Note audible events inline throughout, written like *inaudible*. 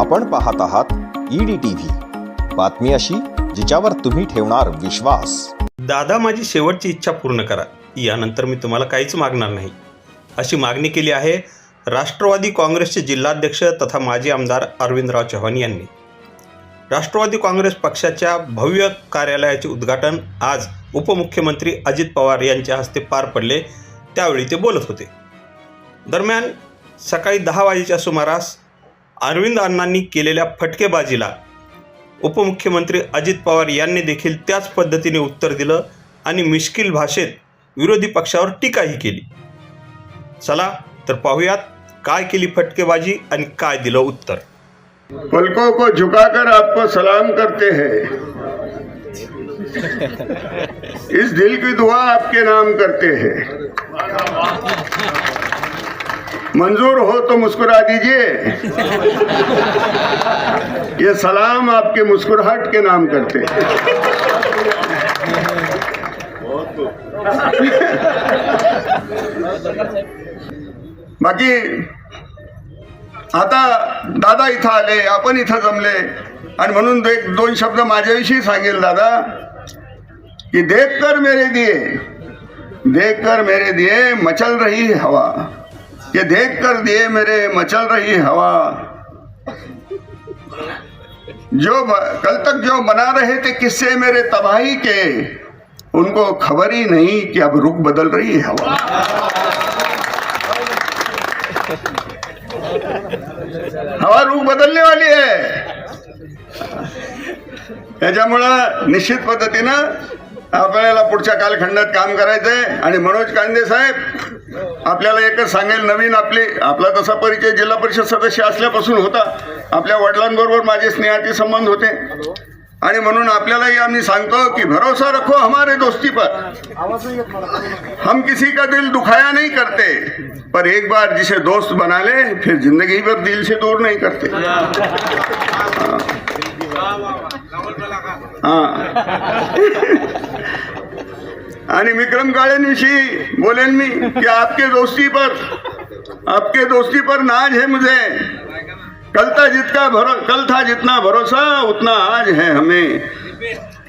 आपण पाहत आहात ईडी टीव्ही बातमी अशी जिच्यावर तुम्ही ठेवणार विश्वास. दादा माझी शेवटची इच्छा पूर्ण करा. यानंतर मी तुम्हाला काहीच मागणार नाही. अशी मागणी केली आहे राष्ट्रवादी काँग्रेसचे जिल्हाध्यक्ष तथा माजी आमदार अरविंदराव चव्हाण यांनी. राष्ट्रवादी काँग्रेस पक्षाच्या भव्य कार्यालयाचे उद्घाटन आज उपमुख्यमंत्री अजित पवार यांच्या हस्ते पार पडले. त्यावेळी ते बोलत होते. दरम्यान सकाळी दहा वाजेच्या सुमारास अरविंद अण्णांनी केलेल्या फटकेबाजीला उपमुख्यमंत्री अजित पवार यांनी देखील त्याच पद्धतीने उत्तर दिलं आणि मिश्किल भाषेत विरोधी पक्षावर टीकाही केली. चला तर पाहूयात काय केली फटकेबाजी आणि काय दिलं उत्तर. पलकों को झुकाकर आपको सलाम करते हैं। *laughs* इस दिल की दुआ आपके नाम करते हैं। मंजूर हो तो मुस्कुरा दीजिए। ये सलाम आपके मुस्कुराहट के नाम करते बाकी आता दादा इथं आले आपण इथं जमले. आणि म्हणून एक दोन शब्द माझ्याविषयी सांगेल दादा. कि देख कर मेरे दिए देख कर मेरे दिए मचल रही है हवा. ये देख कर दिए मेरे मचल रही हवा। जो कल तक जो बना रहे थे किस्से मेरे तबाही के, उनको खबर ही नहीं कि अब रुख बदल रही है हवा। हवा रुख बदलने वाली त्याच्यामुळं निश्चित पद्धतीनं आपल्याला पुढच्या कालखंडात काम करायचंय आणि मनोज कांदे साहेब आपल्याला एकच सांगेल नवीन आपली आपला तसा परिचय जिल्हा परिषद सदस्य असल्यापासून होता. आपल्या वडिलांबरोबर माझे स्नेहाचे संबंध होते. आणि म्हणून आपल्यालाही आम्ही सांगतो की भरोसा रखो हमारे दोस्ती पर. हम किसी का दिल दुखाया नहीं करते पर एक बार जिसे दोस्त बना ले फिर जिंदगी भर दिल से दूर नहीं करते। हाँ। विक्रम काळेंविषयी बोलेन मी कि आपके दोस्ती पर, आपके दोस्ती पर नाज है मुझे। कल था जितना कल था जितना भरोसा, उतना आज है हमें।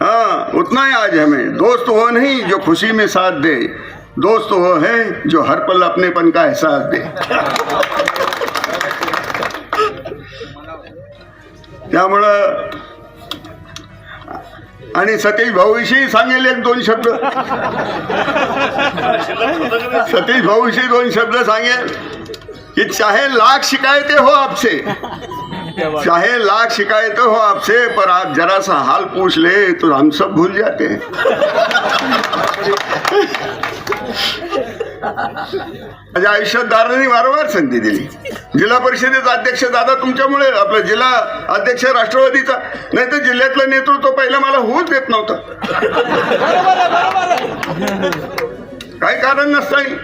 हाँ उतना ही आज हमें। दोस्त वो नहीं जो खुशी में साथ दे। दोस्त वो है जो हर पल अपनेपन का एहसास दे। त्यामुळं आणि सतीश भाऊविषयी सांगेल एक दोन शब्द. सतीश भाऊविषयी दोन शब्द सांगेल कि चाहे लाख शिकायते हो आपसे चाहे लाख शिकायते हो आपसे पर आप जरा सा हाल पूछ ले तो हम सब भूल जाते हैं. *laughs* माझ्या आयुष्यात दादांनी वारंवार संधी दिली. जिल्हा परिषदेचा अध्यक्ष दादा तुमच्यामुळे आपला जिल्हा अध्यक्ष राष्ट्रवादीचा नाही तर जिल्ह्यातलं नेतृत्व पहिलं मला होऊच देत नव्हतं. काही कारण नसताही.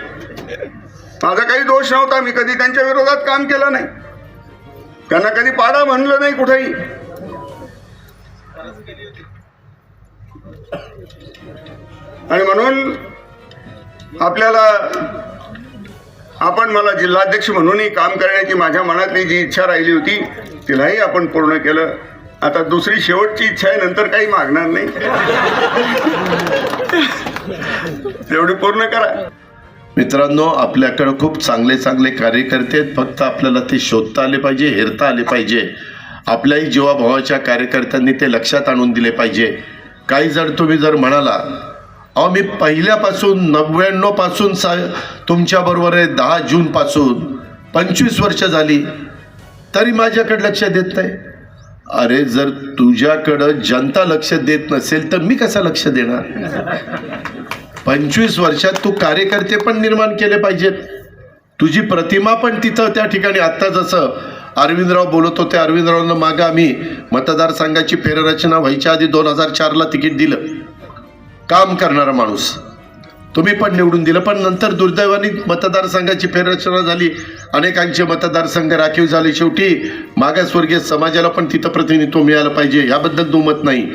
माझा काही दोष नव्हता मी कधी त्यांच्या विरोधात काम केलं नाही. त्यांना कधी पाडा म्हणलं नाही कुठेही. आणि म्हणून आपल्याला आपण मला जिल्हाध्यक्ष म्हणूनही काम करण्याची माझ्या मनातली जी इच्छा राहिली होती तिलाही आपण पूर्ण केलं. आता दुसरी शेवटची इच्छा आहे नंतर काही मागणार नाही. तेवढी पूर्ण करा. मित्रांनो आपल्याकडं खूप चांगले चांगले कार्यकर्ते आहेत. फक्त आपल्याला ते शोधता आले पाहिजे हेरता आले पाहिजे. आपल्याही जीवाभावाच्या कार्यकर्त्यांनी ते लक्षात आणून दिले पाहिजे. काही जर तुम्ही जर म्हणाला अहो मी पहिल्यापासून नव्याण्णवपासून सा तुमच्याबरोबर आहे दहा जूनपासून पंचवीस वर्ष झाली. तरी माझ्याकडे लक्ष देत नाही. अरे जर तुझ्याकडं जनता लक्ष देत नसेल तर मी कसं लक्ष देणार? पंचवीस वर्षात तू कार्यकर्ते पण निर्माण केले पाहिजेत. तुझी प्रतिमा पण तिथं त्या ठिकाणी आत्ता जसं अरविंदराव बोलत होते अरविंदरावांना मागं आम्ही मतदारसंघाची फेररचना व्हायच्या आधी दोन हजार चारला तिकीट दिलं. काम करणारा माणूस. तुम्ही पण निवडून दिलं पण नंतर दुर्दैवाने मतदारसंघाची फेररचना झाली. अनेकांचे मतदारसंघ राखीव झाले शेवटी. मागासवर्गीय समाजाला पण तिथं प्रतिनिधित्व मिळालं पाहिजे याबद्दल दुमत नाही.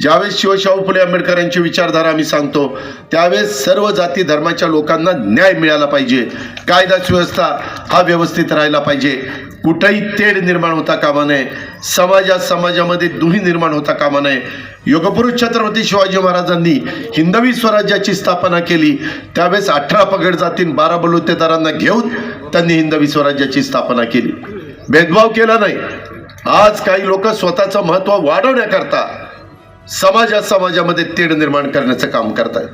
ज्यावेळेस शिवशाहू फुले आंबेडकरांची विचारधारा आम्ही सांगतो त्यावेळेस सर्व जाती धर्माच्या लोकांना न्याय मिळाला पाहिजे. कायदा सुव्यवस्था हा व्यवस्थित राहिला पाहिजे. कुठंही तेढ निर्माण होता कामा नये. समाजात समाजामध्ये दुही निर्माण होता कामा नये. योगपुरुष छत्रपती शिवाजी महाराजांनी हिंदवी स्वराज्याची स्थापना केली. त्यावेळेस अठरा पगड जातीन बारा बलुतेदारांना घेऊन त्यांनी हिंदवी स्वराज्याची स्थापना केली. भेदभाव केला नाही. आज काही लोक स्वतःचं महत्त्व वाढवण्याकरता समाजात समाजामध्ये तेढ निर्माण करण्याचं काम करतायत.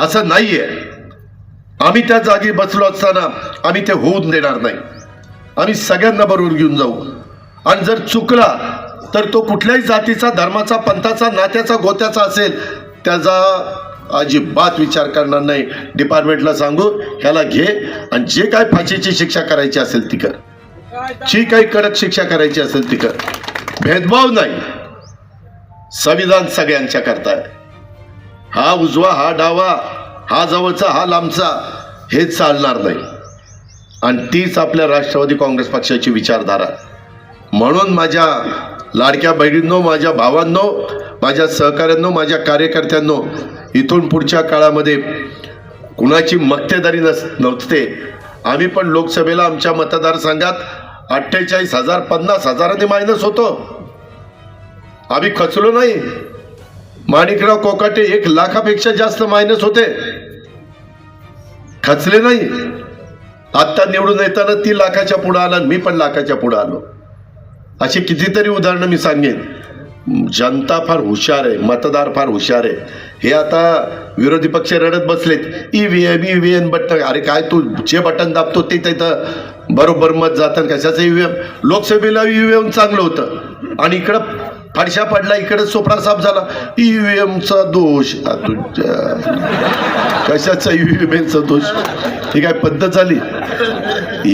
असं नाहीये. आम्ही त्या जागी बसलो असताना आम्ही ते होऊन देणार नाही. आम्ही सगळ्यांना बरोबर घेऊन जाऊ. आणि जर चुकला तर तो कुठल्याही जातीचा धर्माचा पंथाचा नात्याचा गोत्याचा असेल त्याचा अजिबात विचार करणार नाही. डिपार्टमेंटला सांगू ह्याला घे आणि जे काय फाशीची शिक्षा करायची असेल ती कर. जी काही कडक शिक्षा करायची असेल ती कर. भेदभाव नाही. संविधान सगळ्यांच्या करता हा उजवा हा डावा हा जवळचा हा लांबचा हे चालणार नाही. आणि तीच आपल्या राष्ट्रवादी काँग्रेस पक्षाची विचारधारा. म्हणून माझ्या लाडक्या बहिणींनो माझ्या भावांनो माझ्या सहकाऱ्यांनो माझ्या कार्यकर्त्यांनो इथून पुढच्या काळामध्ये कुणाची मक्तेदारी नस नव्हते आम्ही पण लोकसभेला आमच्या मतदारसंघात अठ्ठेचाळीस हजार पन्नास हजारांनी मायनस होतो. आम्ही खचलो नाही. माणिकराव कोकाटे एक लाखापेक्षा जास्त मायनस होते. खचले नाही. आत्ता निवडून येताना ती लाखाच्या पुढं आला आणि मी पण लाखाच्या पुढं आलो. अशी कितीतरी उदाहरणं मी सांगेन. जनता फार हुशार आहे मतदार फार हुशार आहे. हे आता विरोधी पक्ष रडत बसलेत. E V M E V M button अरे काय तू जे बटन दाबतो ते तिथं बरोबर मत जातं कशाचं ई व्ही एम लोकसभेला ई व्ही एम चांगलं होतं. आणि इकडं फडशा पडला इकडे सोपरा साफ झाला. ई व्ही एमचा दोष कशाचा ई व्ही एमचा दोष? ही काय पद्धत झाली?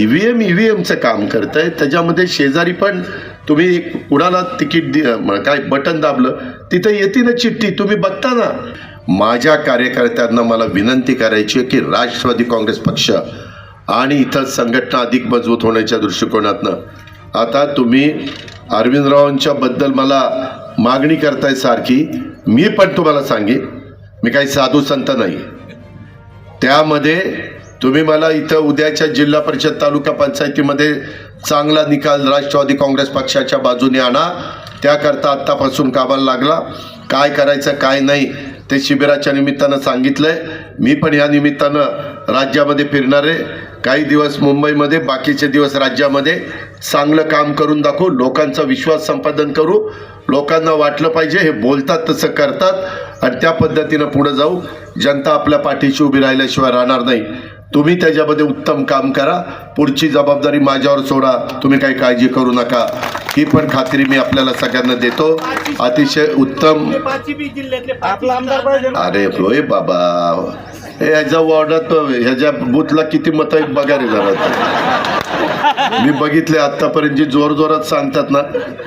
ईव्हीएम ईव्हीएमचं काम करत आहे त्याच्यामध्ये शेजारी पण तुम्ही कुणाला तिकीट दि म- काय बटन दाबलं तिथं येते ना चिठ्ठी तुम्ही बघता ना. माझ्या कार्यकर्त्यांना मला विनंती करायची आहे की राष्ट्रवादी काँग्रेस पक्ष आणि इथं संघटना अधिक मजबूत होण्याच्या दृष्टिकोनातनं आता तुम्ही अरविंदरावांच्या बद्दल मला मागणी करताय सारखी मी पण तुम्हाला सांगेन. मी काही साधू संत नाही. त्यामध्ये तुम्ही मला इथं उद्याच्या जिल्हा परिषद तालुका पंचायतीमध्ये चांगला निकाल राष्ट्रवादी काँग्रेस पक्षाच्या बाजूने आणा. त्याकरता आत्तापासून कामाला लागला. काय करायचं काय नाही ते शिबिराच्या निमित्तानं सांगितलंय. मी पण या निमित्तानं राज्यामध्ये फिरणार आहे. काही दिवस मुंबईमध्ये बाकीचे दिवस राज्यामध्ये. चांगलं काम करून दाखवू लोकांचा विश्वास संपादन करू. लोकांना वाटलं पाहिजे हे बोलतात तसं करतात. आणि त्या पद्धतीनं पुढे जाऊ. जनता आपल्या पाठीशी उभी राहिल्याशिवाय राहणार नाही. तुम्ही त्याच्यामध्ये उत्तम काम करा. पुढची जबाबदारी माझ्यावर सोडा. तुम्ही काही काळजी करू नका. ही पण खात्री मी आपल्याला सगळ्यांना देतो. अतिशय उत्तम. अरे होय बाबा. हे ह्याच्या वॉर्डात ह्याच्या बूथला किती मतं बघा रे जरा. मी बघितले आतापर्यंत जी जोर जोरात सांगतात ना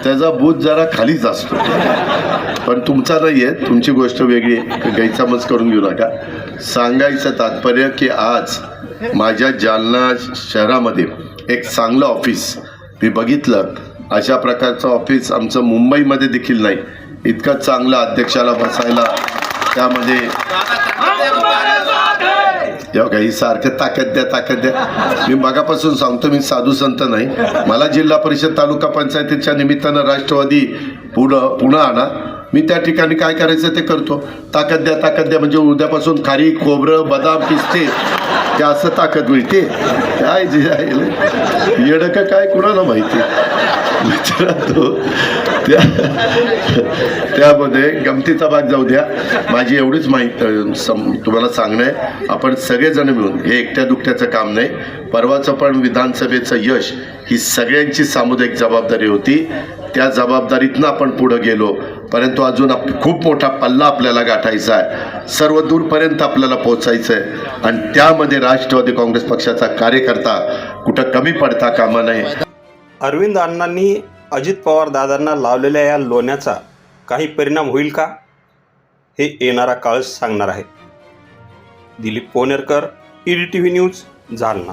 त्याचा बूथ जरा खालीच असतो. पण तुमचा नाही आहे तुमची गोष्ट वेगळी आहे. गैरसमज करून घेऊ नका. सांगायचं तात्पर्य की आज माझ्या जालना शहरामध्ये एक चांगलं ऑफिस मी बघितलं. अशा प्रकारचं ऑफिस आमचं मुंबईमध्ये देखील नाही. इतकं चांगलं अध्यक्षाला बसायला त्यामध्ये तेव्हा काही सारखं ताकद द्या ताकद द्या. मी मगापासून सांगतो मी साधू संत नाही. मला जिल्हा परिषद तालुका पंचायतीच्या निमित्तानं राष्ट्रवादी पुढं पुन्हा आणा. मी त्या ठिकाणी काय करायचं ते करतो. ताकद द्या ताकद द्या. म्हणजे उद्यापासून खारी खोबरं बदाम पिस्ते ते असं ताकद मिळते. काय जे आहे येडं काय कुणाला माहिती? मित्रांनो त्या त्यामध्ये गमतीचा भाग जाऊ द्या. माझी एवढीच माहिती सम तुम्हाला सांगणं आहे. आपण सगळेजण मिळून हे एकट्या दुकट्याचं काम नाही. परवाचं पण विधानसभेचं यश ही सगळ्यांची सामुदायिक जबाबदारी होती. त्या जबाबदारीतनं आपण पुढं गेलो. परंतु अजून आप खूप मोठा पल्ला आपल्याला गाठायचा आहे. सर्व दूरपर्यंत आपल्याला पोचायचं आहे आणि त्यामध्ये राष्ट्रवादी काँग्रेस पक्षाचा कार्यकर्ता कुठं कमी पडता कामा नये. अरविंद अण्णांनी अजित पवार दादांना लावलेल्या या लोण्याचा काही परिणाम होईल का? हे येणारा काळच सांगणार आहे. Dilip Ponerkar E D T V news Jalna.